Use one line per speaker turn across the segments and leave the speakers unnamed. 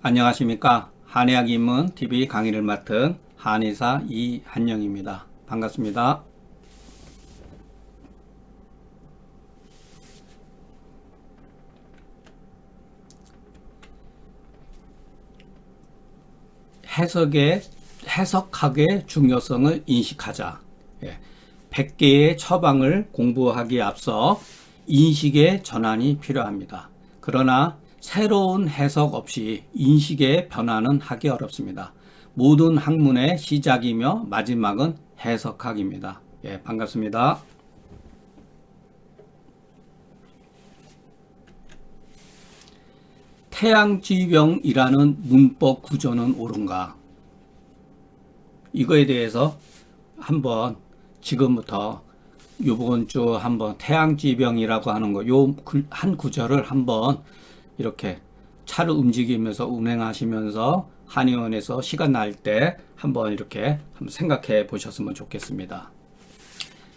안녕하십니까. 한의학 입문 TV 강의를 맡은 한의사 이한영입니다. 반갑습니다. 해석의 해석학의 중요성을 인식하자. 예. 100개의 처방을 공부하기에 앞서 인식의 전환이 필요합니다. 그러나 새로운 해석 없이 인식의 변화는 하기 어렵습니다. 모든 학문의 시작이며 마지막은 해석학입니다. 예, 반갑습니다. 태양지병이라는 문법 구조는 옳은가? 이거에 대해서 한번 지금부터 요번 주 한번 태양지병이라고 하는 거, 요 한 구절을 한번 이렇게 차를 움직이면서 운행하시면서 한의원에서 시간 날 때 한번 이렇게 한번 생각해 보셨으면 좋겠습니다.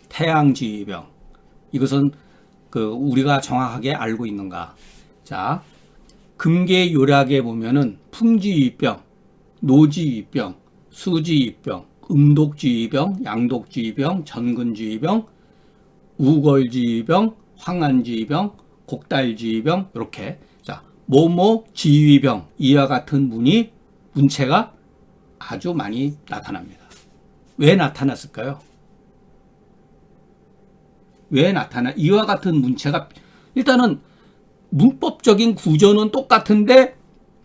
태양지병. 이것은 그 우리가 정확하게 알고 있는가? 자, 금계 요약에 보면은 풍지병, 노지병, 수지병, 음독지병, 양독지병, 전근지병, 우걸지병, 황안지병, 곡달지병 이렇게 자 모모 지위병 이와 같은 문이 문체가 아주 많이 나타납니다. 왜 나타났을까요? 왜 나타나? 이와 같은 문체가 일단은 문법적인 구조는 똑같은데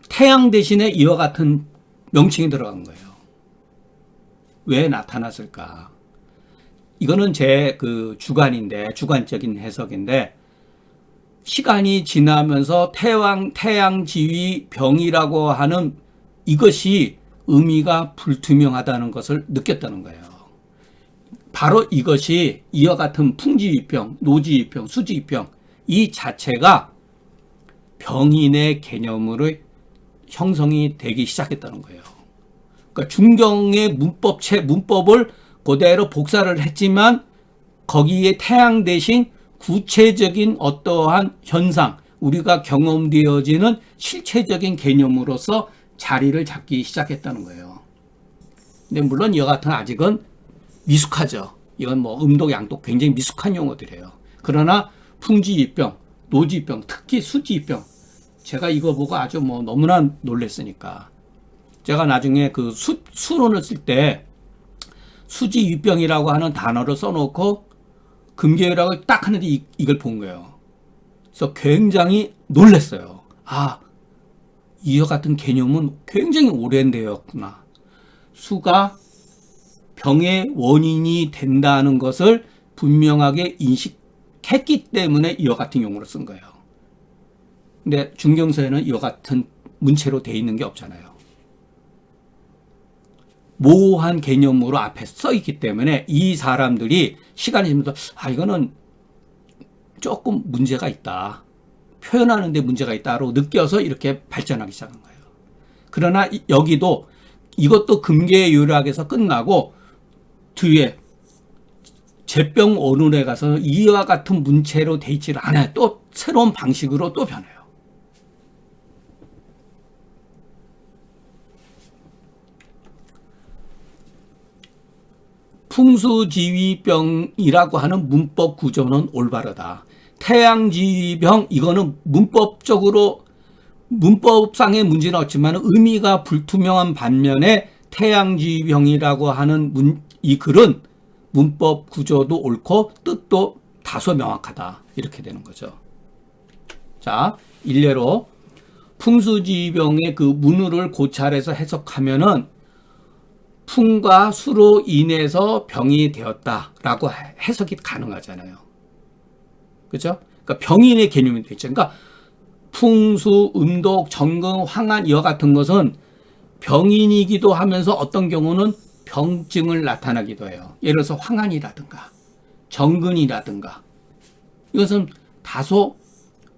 태양 대신에 이와 같은 명칭이 들어간 거예요. 왜 나타났을까? 이거는 제 그 주관인데 주관적인 해석인데 시간이 지나면서 태양 태양지위 병이라고 하는 이것이 의미가 불투명하다는 것을 느꼈다는 거예요. 바로 이것이 이와 같은 풍지병, 노지병, 수지병 이 자체가 병인의 개념으로 형성이 되기 시작했다는 거예요. 그러니까 중경의 문법체 문법을 그대로 복사를 했지만 거기에 태양 대신 구체적인 어떠한 현상, 우리가 경험되어지는 실체적인 개념으로서 자리를 잡기 시작했다는 거예요. 근데 물론 이와 같은 아직은 미숙하죠. 이건 뭐 음독, 양독 굉장히 미숙한 용어들이에요. 그러나 풍지병, 노지병, 특히 수지병. 제가 이거 보고 아주 뭐 너무나 놀랬으니까. 제가 나중에 그 수, 수론을 쓸 때 수지위병이라고 하는 단어를 써놓고 금계열학을 딱 하는데 이, 이걸 본 거예요. 그래서 굉장히 놀랬어요. 아, 이와 같은 개념은 굉장히 오랜 데였구나. 수가 병의 원인이 된다는 것을 분명하게 인식했기 때문에 이와 같은 용어를 쓴 거예요. 근데 중경서에는 이와 같은 문체로 돼 있는 게 없잖아요. 모호한 개념으로 앞에 써 있기 때문에 이 사람들이 시간이 지면서 아 이거는 조금 문제가 있다. 표현하는데 문제가 있다로 느껴서 이렇게 발전하기 시작한 거예요. 그러나 여기도 이것도 금계 요락에서 끝나고 뒤에 제병 어른에 가서 이와 같은 문체로 돼 있지를 않아요. 또 새로운 방식으로 또 변해요. 풍수지위병이라고 하는 문법 구조는 올바르다. 태양지위병 이거는 문법적으로 문법상의 문제는 없지만 의미가 불투명한 반면에 태양지위병이라고 하는 문, 이 글은 문법 구조도 옳고 뜻도 다소 명확하다. 이렇게 되는 거죠. 자, 일례로 풍수지병의 그 문우를 고찰해서 해석하면은 풍과 수로 인해서 병이 되었다라고 해석이 가능하잖아요. 그죠? 그러니까 병인의 개념이 되죠. 그러니까 풍수, 음독, 정금, 황한 이와 같은 것은 병인이기도 하면서 어떤 경우는 병증을 나타나기도 해요. 예를 들어서 황한이라든가 정근이라든가 이것은 다소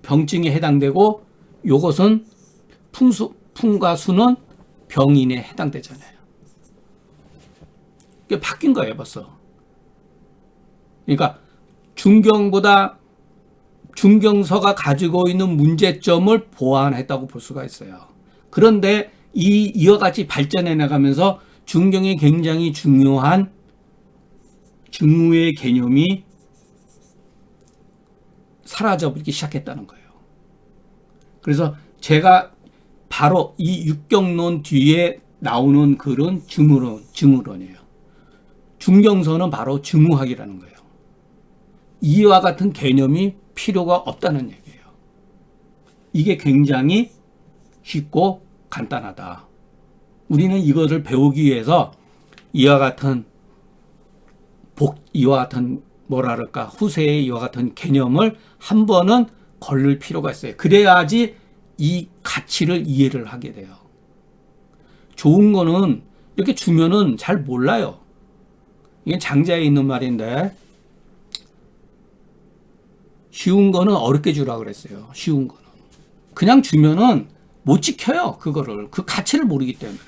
병증에 해당되고 이것은 풍수, 풍과 수는 병인에 해당되잖아요. 이게 바뀐 거예요, 벌써. 그러니까 중경보다 중경서가 가지고 있는 문제점을 보완했다고 볼 수가 있어요. 그런데 이 이와 같이 발전해 나가면서 중경에 굉장히 중요한 증후의 개념이 사라져버리기 시작했다는 거예요. 그래서 제가 바로 이 육경론 뒤에 나오는 글은 증후론, 증후론이에요. 중경서는 바로 증후학이라는 거예요. 이와 같은 개념이 필요가 없다는 얘기예요. 이게 굉장히 쉽고 간단하다. 우리는 이것을 배우기 위해서 이와 같은 복, 이와 같은 그럴까, 후세의 이와 같은 개념을 한 번은 걸릴 필요가 있어요. 그래야지 이 가치를 이해를 하게 돼요. 좋은 거는 이렇게 주면은 잘 몰라요. 이게 장자에 있는 말인데, 쉬운 거는 어렵게 주라 그랬어요. 쉬운 거는. 그냥 주면은 못 지켜요. 그거를. 그 가치를 모르기 때문에.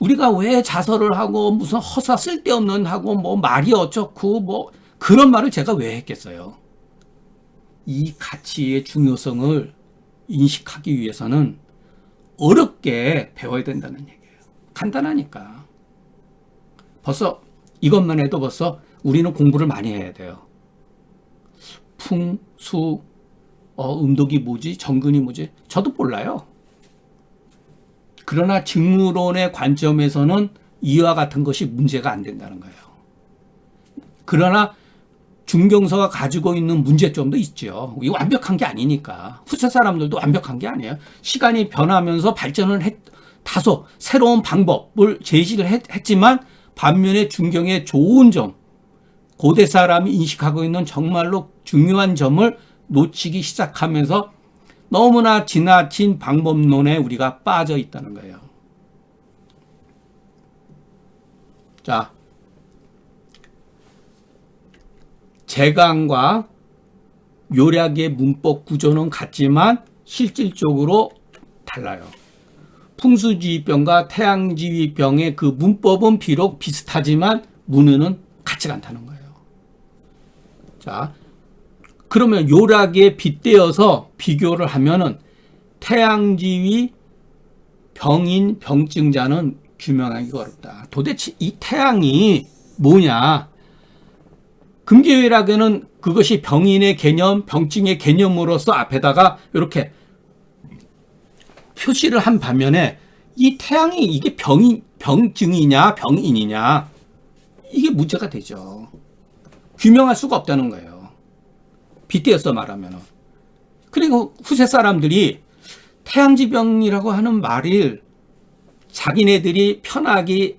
우리가 왜 자서를 하고 무슨 허사 쓸데없는 하고 뭐 말이 어쩌고 뭐 그런 말을 제가 왜 했겠어요. 이 가치의 중요성을 인식하기 위해서는 어렵게 배워야 된다는 얘기예요. 간단하니까. 벌써 이것만 해도 벌써 우리는 공부를 많이 해야 돼요. 풍, 수, 어, 음독이 뭐지? 정근이 뭐지? 저도 몰라요. 그러나 직무론의 관점에서는 이와 같은 것이 문제가 안 된다는 거예요. 그러나 중경서가 가지고 있는 문제점도 있죠. 이 완벽한 게 아니니까. 후세 사람들도 완벽한 게 아니에요. 시간이 변하면서 발전을 했, 다소 새로운 방법을 제시를 했, 했지만 반면에 중경의 좋은 점, 고대 사람이 인식하고 있는 정말로 중요한 점을 놓치기 시작하면서 너무나 지나친 방법론에 우리가 빠져 있다는 거예요. 자, 재강과 요략의 문법 구조는 같지만 실질적으로 달라요. 풍수지휘병과 태양지휘병의 그 문법은 비록 비슷하지만 문의는 같지가 않다는 거예요. 자, 그러면 요락에 빗대어서 비교를 하면은 태양지위 병인 병증자는 규명하기가 어렵다. 도대체 이 태양이 뭐냐? 금계회락에는 그것이 병인의 개념, 병증의 개념으로서 앞에다가 이렇게 표시를 한 반면에 이 태양이 이게 병이 병증이냐 병인이냐 이게 문제가 되죠. 규명할 수가 없다는 거예요. 빗대어서 말하면은. 그리고 후세 사람들이 태양지병이라고 하는 말을 자기네들이 편하게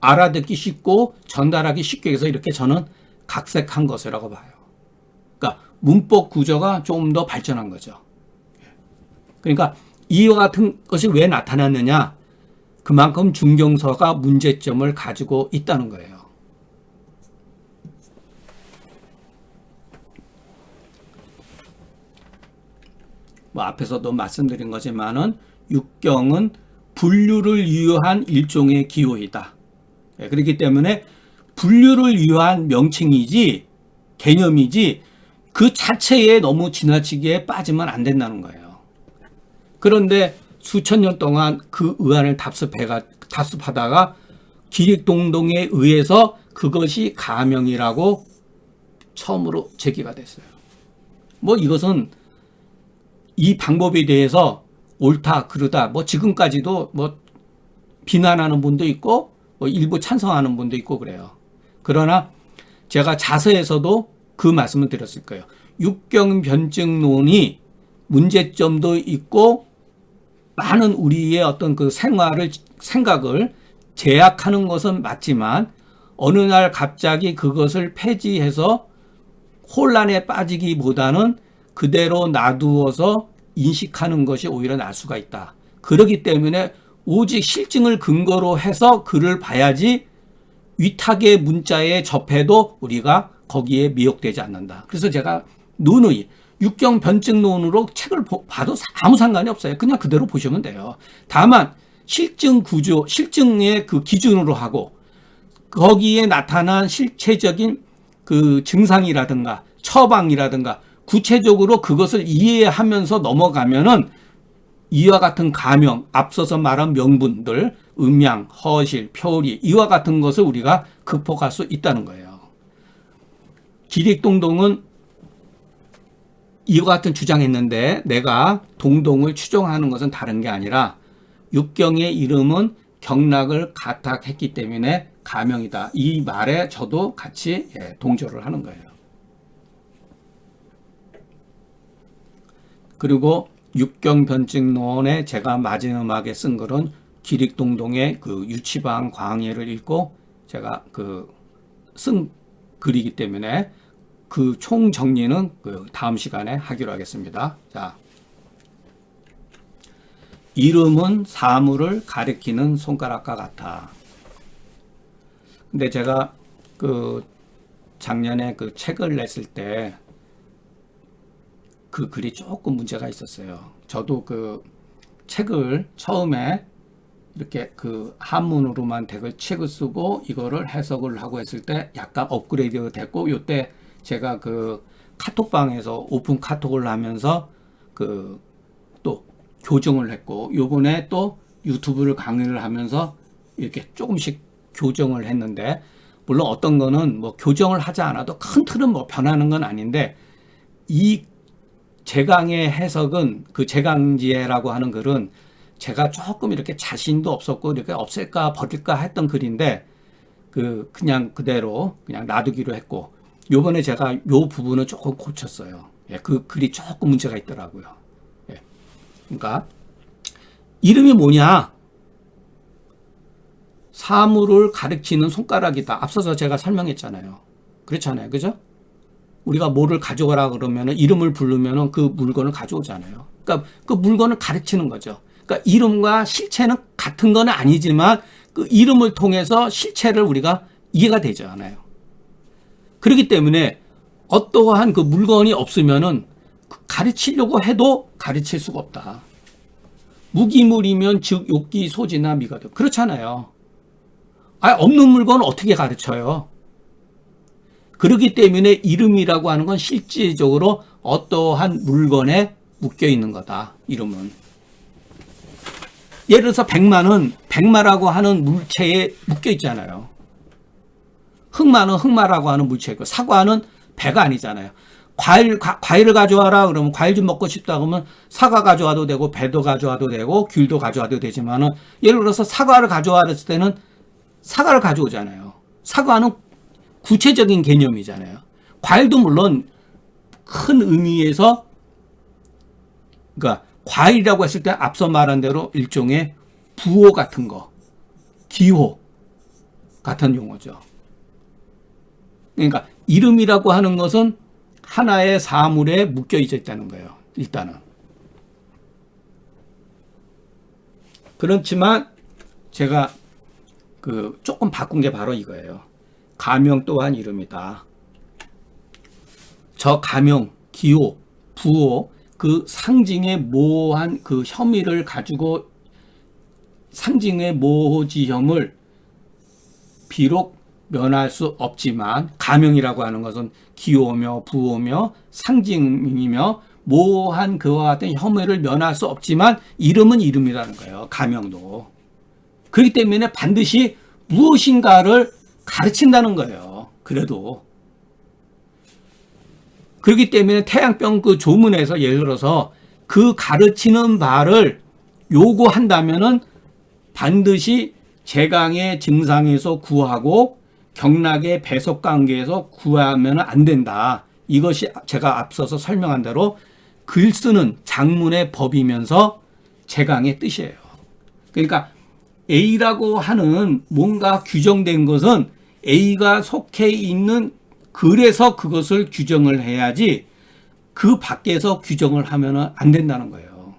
알아듣기 쉽고 전달하기 쉽게 해서 이렇게 저는 각색한 것이라고 봐요. 그러니까 문법 구조가 좀더 발전한 거죠. 그러니까 이와 같은 것이 왜 나타났느냐? 그만큼 중경서가 문제점을 가지고 있다는 거예요. 뭐 앞에서도 말씀드린 거지만은 육경은 분류를 위한 일종의 기호이다. 예, 그렇기 때문에 분류를 위한 명칭이지 개념이지 그 자체에 너무 지나치게 빠지면 안 된다는 거예요. 그런데 수천 년 동안 그 의안을 답습해가 답습하다가 기릭동동에 의해서 그것이 가명이라고 처음으로 제기가 됐어요. 뭐 이것은 이 방법에 대해서 옳다 그르다 뭐 지금까지도 뭐 비난하는 분도 있고 뭐 일부 찬성하는 분도 있고 그래요. 그러나 제가 자서에서도 그 말씀을 드렸을 거예요. 육경 변증론이 문제점도 있고 많은 우리의 어떤 그 생활을 생각을 제약하는 것은 맞지만 어느 날 갑자기 그것을 폐지해서 혼란에 빠지기보다는 그대로 놔두어서 인식하는 것이 오히려 나을 수가 있다. 그러기 때문에 오직 실증을 근거로 해서 글을 봐야지 위탁의 문자에 접해도 우리가 거기에 미혹되지 않는다. 그래서 제가 누누이 육경 변증론으로 책을 봐도 아무 상관이 없어요. 그냥 그대로 보시면 돼요. 다만 실증 구조, 실증의 그 기준으로 하고 거기에 나타난 실체적인 그 증상이라든가 처방이라든가 구체적으로 그것을 이해하면서 넘어가면은 이와 같은 가명, 앞서서 말한 명분들, 음양, 허실, 표리, 이와 같은 것을 우리가 극복할 수 있다는 거예요. 기릭동동은 이와 같은 주장했는데 내가 동동을 추정하는 것은 다른 게 아니라 육경의 이름은 경락을 가탁했기 때문에 가명이다. 이 말에 저도 같이 예, 동조를 하는 거예요. 그리고 육경변증론에 제가 마지막에 쓴 글은 기릭동동의 그 유치방 광해를 읽고 제가 그 쓴 글이기 때문에 그 총 정리는 그 다음 시간에 하기로 하겠습니다. 자. 이름은 사물을 가리키는 손가락과 같아. 근데 제가 그 작년에 그 책을 냈을 때 그 글이 조금 문제가 있었어요. 저도 그 책을 처음에 이렇게 그 한문으로만 책을 쓰고 이거를 해석을 하고 했을 때 약간 업그레이드 됐고 요때 제가 그 카톡방에서 오픈 카톡을 하면서 그 또 교정을 했고 요번에 또 유튜브를 강의를 하면서 이렇게 조금씩 교정을 했는데 물론 어떤 거는 뭐 교정을 하지 않아도 큰 틀은 뭐 변하는 건 아닌데 이 제강의 해석은 그 제강지혜라고 하는 글은 제가 조금 이렇게 자신도 없었고 이렇게 없앨까 버릴까 했던 글인데 그 그냥 그대로 그냥 놔두기로 했고 요번에 제가 요 부분을 조금 고쳤어요. 예, 그 글이 조금 문제가 있더라고요. 예. 그러니까 이름이 뭐냐? 사물을 가리키는 손가락이다. 앞서서 제가 설명했잖아요. 그렇잖아요. 그죠? 우리가 뭐를 가져가라 그러면 이름을 부르면 그 물건을 가져오잖아요. 그러니까 그 물건을 가르치는 거죠. 그러니까 이름과 실체는 같은 건 아니지만 그 이름을 통해서 실체를 우리가 이해가 되잖아요. 그렇기 때문에 어떠한 그 물건이 없으면은 가르치려고 해도 가르칠 수가 없다. 무기물이면 즉 욕기 소지나 미가도 그렇잖아요. 아 없는 물건을 어떻게 가르쳐요? 그렇기 때문에 이름이라고 하는 건 실질적으로 어떠한 물건에 묶여 있는 거다. 이름은. 예를 들어서 백마는 백마라고 하는 물체에 묶여 있잖아요. 흑마는 흑마라고 하는 물체고 사과는 배가 아니잖아요. 과일 과, 과일을 가져와라 그러면 과일 좀 먹고 싶다 그러면 사과 가져와도 되고 배도 가져와도 되고 귤도 가져와도 되지만은 예를 들어서 사과를 가져와랬을 때는 사과를 가져오잖아요. 사과는 구체적인 개념이잖아요. 과일도 물론 큰 의미에서 그러니까 과일이라고 했을 때 앞서 말한 대로 일종의 부호 같은 거, 기호 같은 용어죠. 그러니까 이름이라고 하는 것은 하나의 사물에 묶여 있다는 거예요. 일단은. 그렇지만 제가 그 조금 바꾼 게 바로 이거예요. 가명 또한 이름이다. 저 가명, 기호, 부호, 그 상징의 모호한 그 혐의를 가지고 상징의 모호지혐을 비록 면할 수 없지만 가명이라고 하는 것은 기호며 부호며 상징이며 모호한 그와 같은 혐의를 면할 수 없지만 이름은 이름이라는 거예요. 가명도. 그렇기 때문에 반드시 무엇인가를 가르친다는 거예요. 그래도. 그렇기 때문에 태양병 그 조문에서 예를 들어서 그 가르치는 바를 요구한다면은 반드시 제강의 증상에서 구하고 경락의 배속 관계에서 구하면 안 된다. 이것이 제가 앞서서 설명한 대로 글 쓰는 장문의 법이면서 제강의 뜻이에요. 그러니까 A라고 하는 뭔가 규정된 것은 A가 속해 있는 글에서 그것을 규정을 해야지 그 밖에서 규정을 하면 안 된다는 거예요.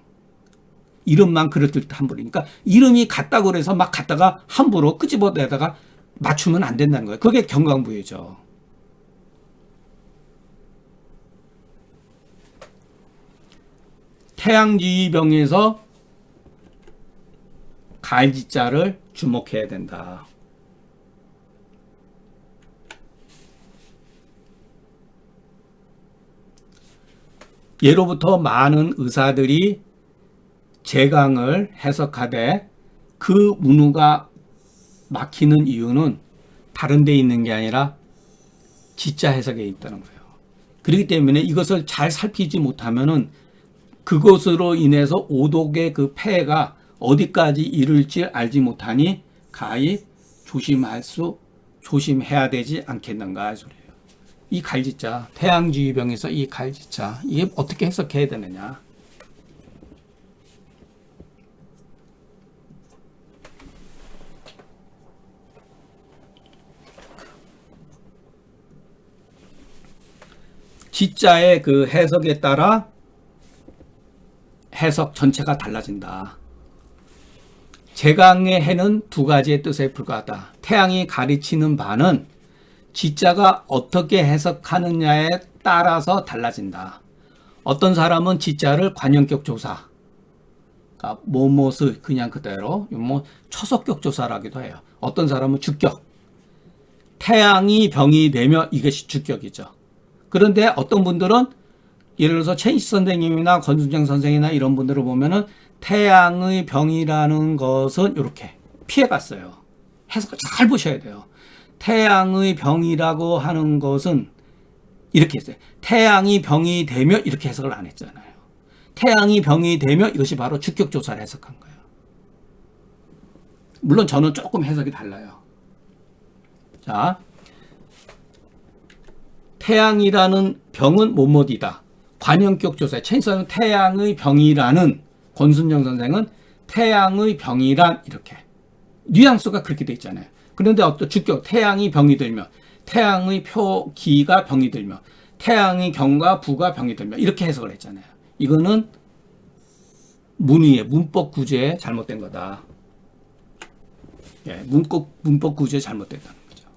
이름만 그렇듯 함부로. 그러니까 이름이 같다고 그래서 막 갖다가 함부로 끄집어내다가 맞추면 안 된다는 거예요. 그게 경강부예죠. 태양지병에서 갈지자를 주목해야 된다. 예로부터 많은 의사들이 제강을 해석하되 그 문우가 막히는 이유는 다른 데 있는 게 아니라 지자 해석에 있다는 거예요. 그렇기 때문에 이것을 잘 살피지 못하면은 그것으로 인해서 오독의 그 폐해가 어디까지 이를지 알지 못하니 가히 조심할 수 조심해야 되지 않겠는가 이 소리예요. 이 갈지자 태양주의병에서 이 갈지자 이게 어떻게 해석해야 되느냐? 지자의 그 해석에 따라 해석 전체가 달라진다. 제강의 해는 두 가지의 뜻에 불과하다. 태양이 가르치는 바는 지자가 어떻게 해석하느냐에 따라서 달라진다. 어떤 사람은 지자를 관형격 조사, 그러니까 뭐뭇을 그냥 그대로 뭐 초속격 조사라기도 해요. 어떤 사람은 주격, 태양이 병이 되면 이것이 주격이죠. 그런데 어떤 분들은 예를 들어서 최인식 선생님이나 권순정 선생이나 이런 분들을 보면은 태양의 병이라는 것은 이렇게 피해갔어요. 해석을 잘 보셔야 돼요. 태양의 병이라고 하는 것은 이렇게 했어요. 태양이 병이 되면 이렇게 해석을 안 했잖아요. 태양이 병이 되면 이것이 바로 주격조사를 해석한 거예요. 물론 저는 조금 해석이 달라요. 자, 태양이라는 병은 뭐뭐이다. 관형격 조사. 최인선은 태양의 병이라는 권순정 선생은 태양의 병이란 이렇게 뉘앙스가 그렇게 돼 있잖아요. 그런데 어떤 주격 태양이 병이 들면 태양의 표 기가 병이 들면 태양의 경과 부가 병이 들면 이렇게 해석을 했잖아요. 이거는 문의의 문법 구조에 잘못된 거다. 예, 문법 문법 구조에 잘못됐다는 거죠.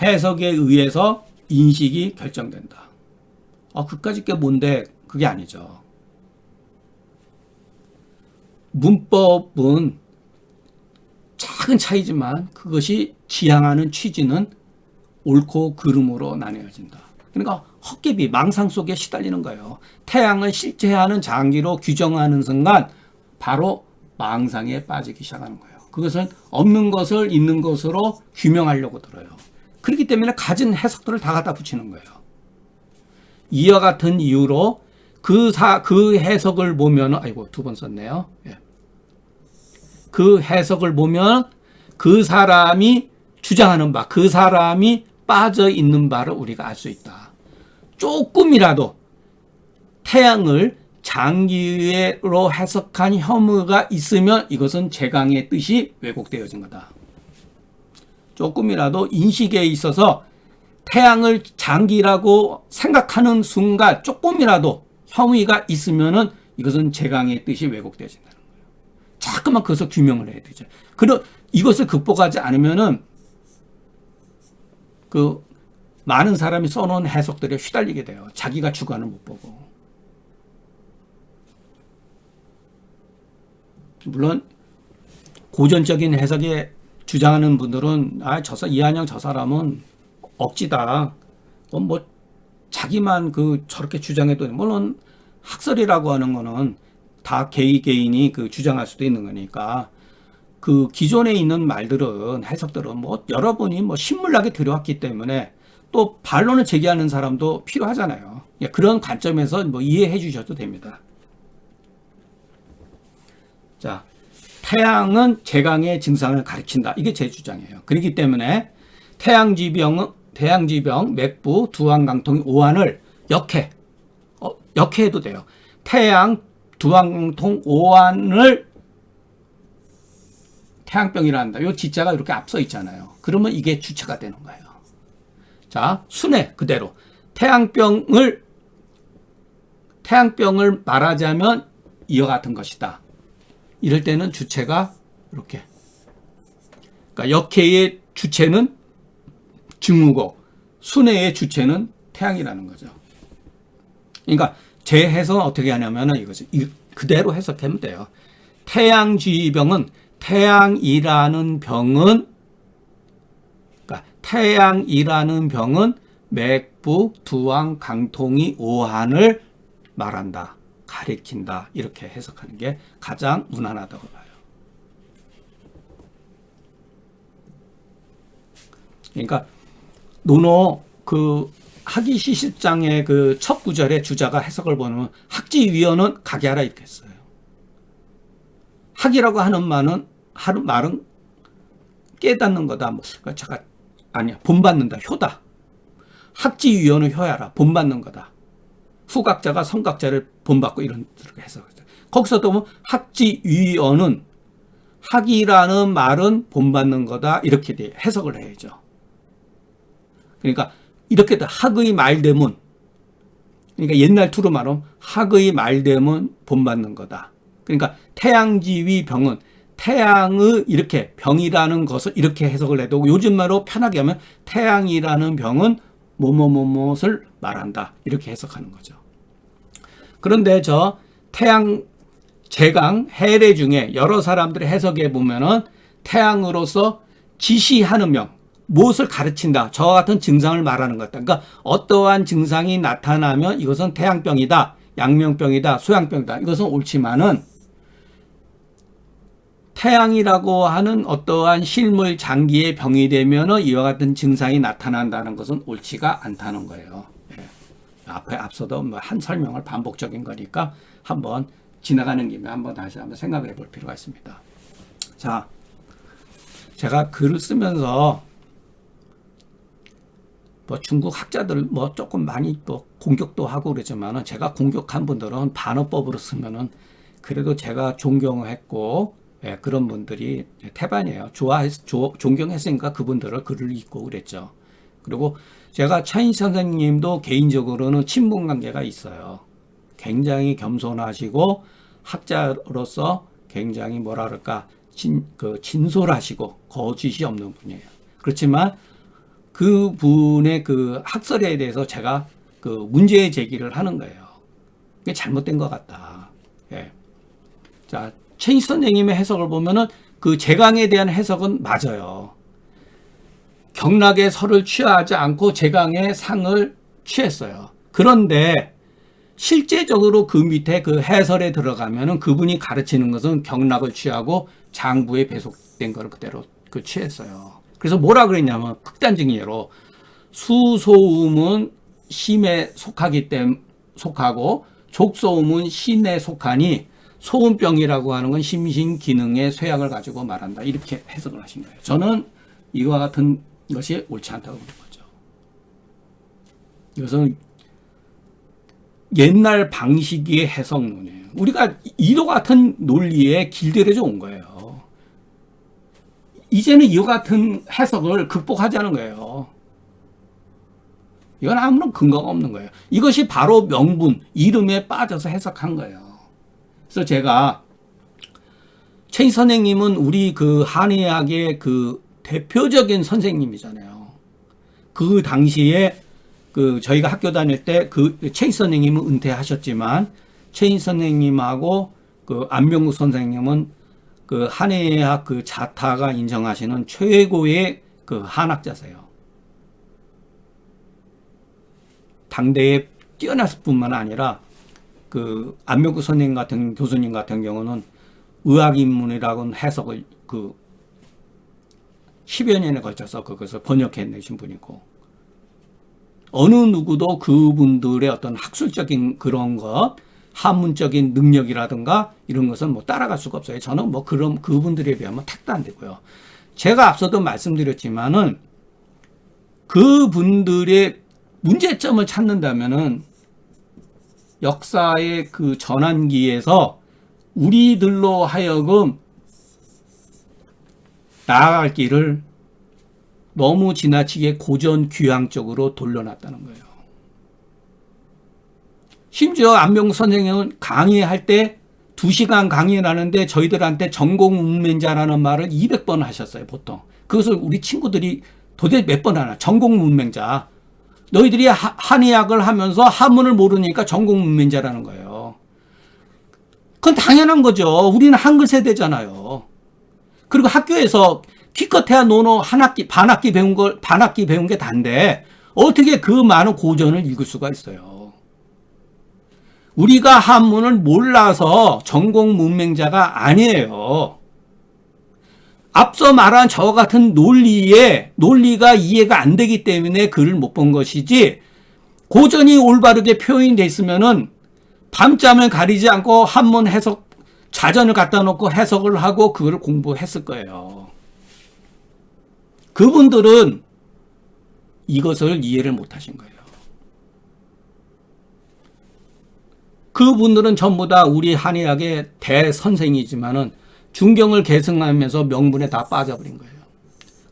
해석에 의해서 인식이 결정된다. 아, 그까짓 게 뭔데? 그게 아니죠. 문법은 작은 차이지만 그것이 지향하는 취지는 옳고 그름으로 나뉘어진다. 그러니까 헛개비, 망상 속에 시달리는 거예요. 태양을 실제하는 장기로 규정하는 순간 바로 망상에 빠지기 시작하는 거예요. 그것은 없는 것을 있는 것으로 규명하려고 들어요. 그렇기 때문에 가진 해석들을 다 갖다 붙이는 거예요. 이와 같은 이유로 그 사, 그 해석을 보면, 아이고, 두 번 썼네요. 예. 그 해석을 보면 그 사람이 주장하는 바, 그 사람이 빠져 있는 바를 우리가 알 수 있다. 조금이라도 태양을 장기로 해석한 혐의가 있으면 이것은 제강의 뜻이 왜곡되어진 거다. 조금이라도 인식에 있어서 태양을 장기라고 생각하는 순간 조금이라도 혐의가 있으면은 이것은 제강의 뜻이 왜곡되어진다는 거예요. 자꾸만 그것을 규명을 해야 되죠. 그런 이것을 극복하지 않으면은 그 많은 사람이 써놓은 해석들에 휘달리게 돼요. 자기가 주관을 못 보고. 물론 고전적인 해석에 주장하는 분들은 아, 저 이한영 저 사람은 억지다. 어, 뭐 자기만 그 저렇게 주장해도 물론 학설이라고 하는 거는 다 개인 개인이 그 주장할 수도 있는 거니까 그 기존에 있는 말들은 해석들은 뭐 여러분이 뭐 신물나게 들여왔기 때문에 또 반론을 제기하는 사람도 필요하잖아요. 예, 그런 관점에서 뭐 이해해 주셔도 됩니다. 자, 태양은 제강의 증상을 가리킨다. 이게 제 주장이에요. 그렇기 때문에 태양지병은 태양지병, 맥부, 두항강통, 오한을 역해, 어, 역해해도 돼요. 태양, 두항강통, 오한을 태양병이라 한다. 요 지자가 이렇게 앞서 있잖아요. 그러면 이게 주체가 되는 거예요. 자, 순회 그대로 태양병을 태양병을 말하자면 이와 같은 것이다. 이럴 때는 주체가 이렇게. 그러니까 역해의 주체는 증후고 순회의 주체는 태양이라는 거죠. 그러니까 제 해석은 어떻게 하냐면은 이거죠. 그대로 해석하면 돼요. 태양주의병은 태양이라는 병은 태양이라는 병은 맥북, 두왕, 강통이 오한을 말한다. 가리킨다. 이렇게 해석하는 게 가장 무난하다고 봐요. 그러니까 논어 그 학위 시십장의 그 첫 구절의 주자가 해석을 보면 학지위원은 가게 하라 이렇게 했어요. 학이라고 하는 말은 하는 말은 깨닫는 거다. 뭐 그러니까 제가 아니야 본받는다 효다. 학지위원은 효야라 본받는 거다. 후각자가 성각자를 본받고 이런 식으로 해석했어요. 거기서도 보면 학지위원은 학이라는 말은 본받는 거다 이렇게 돼 해석을 해야죠. 그러니까 이렇게 학의 말대문 그러니까 옛날 투로 말하면 학의 말대문 본받는 거다. 그러니까 태양지위 병은 태양의 이렇게 병이라는 것을 이렇게 해석을 해도 요즘 말로 편하게 하면 태양이라는 병은 뭐뭐뭐뭐를 말한다. 이렇게 해석하는 거죠. 그런데 저 태양 제강 해례 중에 여러 사람들의 해석에 보면은 태양으로서 지시하는 명 무엇을 가르친다. 저와 같은 증상을 말하는 것. 그러니까 어떠한 증상이 나타나면 이것은 태양병이다. 양명병이다. 소양병이다. 이것은 옳지만은 태양이라고 하는 어떠한 실물 장기의 병이 되면은 이와 같은 증상이 나타난다는 것은 옳지가 않다는 거예요. 예. 앞에 앞서도 뭐 한 설명을 반복적인 거니까 한번 지나가는 김에 한번 다시 한번 생각해 볼 필요가 있습니다. 자, 제가 글을 쓰면서 뭐 중국 학자들 뭐 조금 많이 또 공격도 하고 그러지만은 제가 공격한 분들은 반어법으로 쓰면은 그래도 제가 존경했고 예, 그런 분들이 태반이에요. 좋아했, 조, 존경했으니까 그분들을 글을 읽고 그랬죠. 그리고 제가 차인 선생님도 개인적으로는 친분 관계가 있어요. 굉장히 겸손하시고 학자로서 굉장히 뭐라 그럴까 진, 그 진솔하시고 거짓이 없는 분이에요. 그렇지만 그 분의 그 학설에 대해서 제가 그 문제 제기를 하는 거예요. 이게 잘못된 것 같다. 예. 자, 최인 선생님의 해석을 보면은 그 제강에 대한 해석은 맞아요. 경락의 설을 취하지 않고 제강의 상을 취했어요. 그런데 실제적으로 그 밑에 그 해설에 들어가면은 그분이 가르치는 것은 경락을 취하고 장부에 배속된 걸 그대로 그 취했어요. 그래서 뭐라 그랬냐면 극단적인 예로 수소음은 심에 속하기 때문에 속하고 족소음은 신에 속하니 소음병이라고 하는 건 심신 기능의 쇠약을 가지고 말한다. 이렇게 해석을 하신 거예요. 저는 이와 같은 것이 옳지 않다고 보는 거죠. 이것은 옛날 방식의 해석론이에요. 우리가 이와 같은 논리에 길들여져 온 거예요. 이제는 이와 같은 해석을 극복하자는 거예요. 이건 아무런 근거가 없는 거예요. 이것이 바로 명분, 이름에 빠져서 해석한 거예요. 그래서 제가 최 선생님은 우리 그 한의학의 그 대표적인 선생님이잖아요. 그 당시에 그 저희가 학교 다닐 때 그 최 선생님은 은퇴하셨지만 최 선생님하고 그 안병국 선생님은 그 한의학 그 자타가 인정하시는 최고의 그 한학자세요. 당대에 뛰어났을 뿐만 아니라 그 안명구 선생님 같은 교수님 같은 경우는 의학 인문이라고 해석을 그 10여 년에 걸쳐서 그것을 번역해 내신 분이고 어느 누구도 그분들의 어떤 학술적인 그런 것 한문적인 능력이라든가 이런 것은 뭐 따라갈 수가 없어요. 저는 뭐 그런 그분들에 비하면 택도 안 되고요. 제가 앞서도 말씀드렸지만은 그분들의 문제점을 찾는다면은 역사의 그 전환기에서 우리들로 하여금 나아갈 길을 너무 지나치게 고전 귀향적으로 돌려놨다는 거예요. 심지어 안병 선생님은 강의할 때 2시간 강의를 하는데 저희들한테 전공 문맹자라는 말을 200번 하셨어요, 보통. 그것을 우리 친구들이 도대체 몇 번 하나, 전공 문맹자. 너희들이 하, 한의학을 하면서 한문을 모르니까 전공 문맹자라는 거예요. 그건 당연한 거죠. 우리는 한글 세대잖아요. 그리고 학교에서 기껏해야 노노 한 학기, 반 학기 배운 걸, 반 학기 배운 게 단데, 어떻게 그 많은 고전을 읽을 수가 있어요? 우리가 한문을 몰라서 전공 문맹자가 아니에요. 앞서 말한 저와 같은 논리에, 논리가 이해가 안 되기 때문에 글을 못 본 것이지, 고전이 올바르게 표현돼 있으면은 밤잠을 가리지 않고 한문 해석 자전을 갖다 놓고 해석을 하고 그걸 공부했을 거예요. 그분들은 이것을 이해를 못 하신 거예요. 그분들은 전부 다 우리 한의학의 대선생이지만은 중경을 계승하면서 명분에 다 빠져버린 거예요.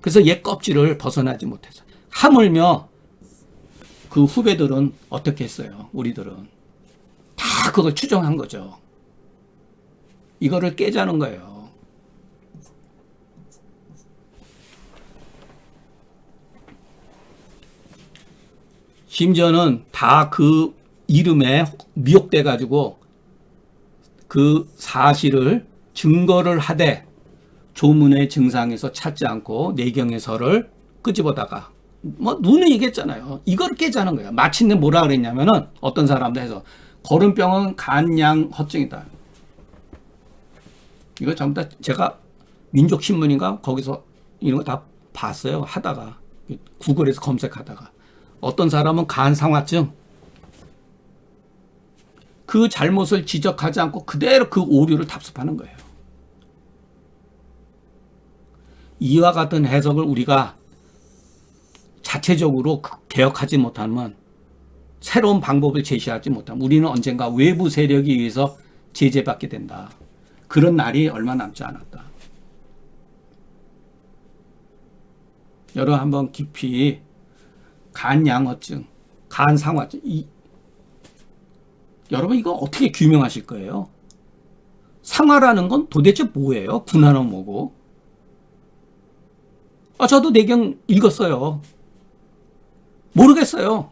그래서 옛 껍질을 벗어나지 못해서 하물며 그 후배들은 어떻게 했어요? 우리들은 다 그걸 추정한 거죠. 이거를 깨자는 거예요. 심지어는 다 그 이름에 미혹돼 가지고 그 사실을 증거를 하되 조문의 증상에서 찾지 않고 내경에서를 끄집어다가 뭐 눈을 얘기했잖아요. 이걸 깨자는 거예요. 마침내 뭐라 그랬냐면은 어떤 사람도 해서 거름병은 간양 허증이다. 이거 전부 다 제가 민족신문인가 거기서 이런 거 다 봤어요. 하다가 구글에서 검색하다가 어떤 사람은 간상화증 그 잘못을 지적하지 않고 그대로 그 오류를 답습하는 거예요. 이와 같은 해석을 우리가 자체적으로 그 개혁하지 못하면 새로운 방법을 제시하지 못하면 우리는 언젠가 외부 세력에 의해서 제재받게 된다. 그런 날이 얼마 남지 않았다. 여러분 한번 깊이 간양어증, 간상화증 이 여러분 이거 어떻게 규명하실 거예요? 상화라는 건 도대체 뭐예요? 군화는 뭐고? 아 저도 내경 읽었어요. 모르겠어요.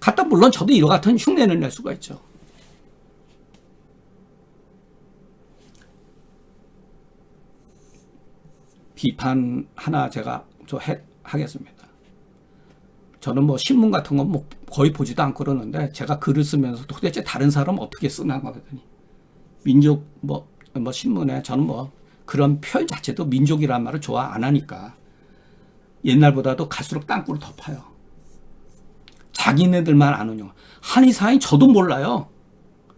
갖다 물론 저도 이와 같은 흉내는 낼 수가 있죠. 비판 하나 제가 저 해, 하겠습니다. 저는 뭐 신문 같은 건 뭐 거의 보지도 않고 그러는데 제가 글을 쓰면서 도대체 다른 사람 어떻게 쓰나 하거든요. 민족 뭐, 뭐 신문에 저는 뭐 그런 표현 자체도 민족이란 말을 좋아 안 하니까 옛날보다도 갈수록 땅굴을 더 파요. 자기네들만 아는 용어. 한의사인 저도 몰라요.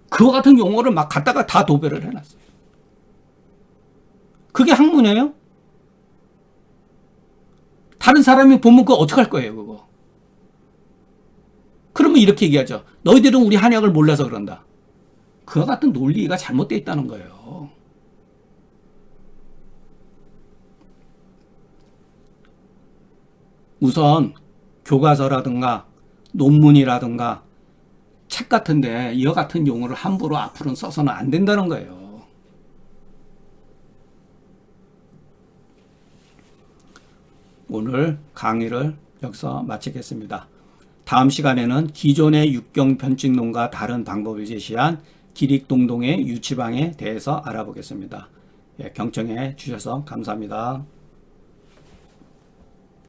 그와 같은 용어를 막 갖다가 다 도배를 해놨어요. 그게 학문이에요? 다른 사람이 보면 그거 어떡할 거예요, 그거? 그러면 이렇게 얘기하죠. 너희들은 우리 한약을 몰라서 그런다. 그와 같은 논리가 잘못되어 있다는 거예요. 우선 교과서라든가 논문이라든가 책 같은데 이와 같은 용어를 함부로 앞으로는 써서는 안 된다는 거예요. 오늘 강의를 여기서 마치겠습니다. 다음 시간에는 기존의 육경 변칙론과 다른 방법을 제시한 기릭동동의 유치방에 대해서 알아보겠습니다. 예, 경청해 주셔서 감사합니다.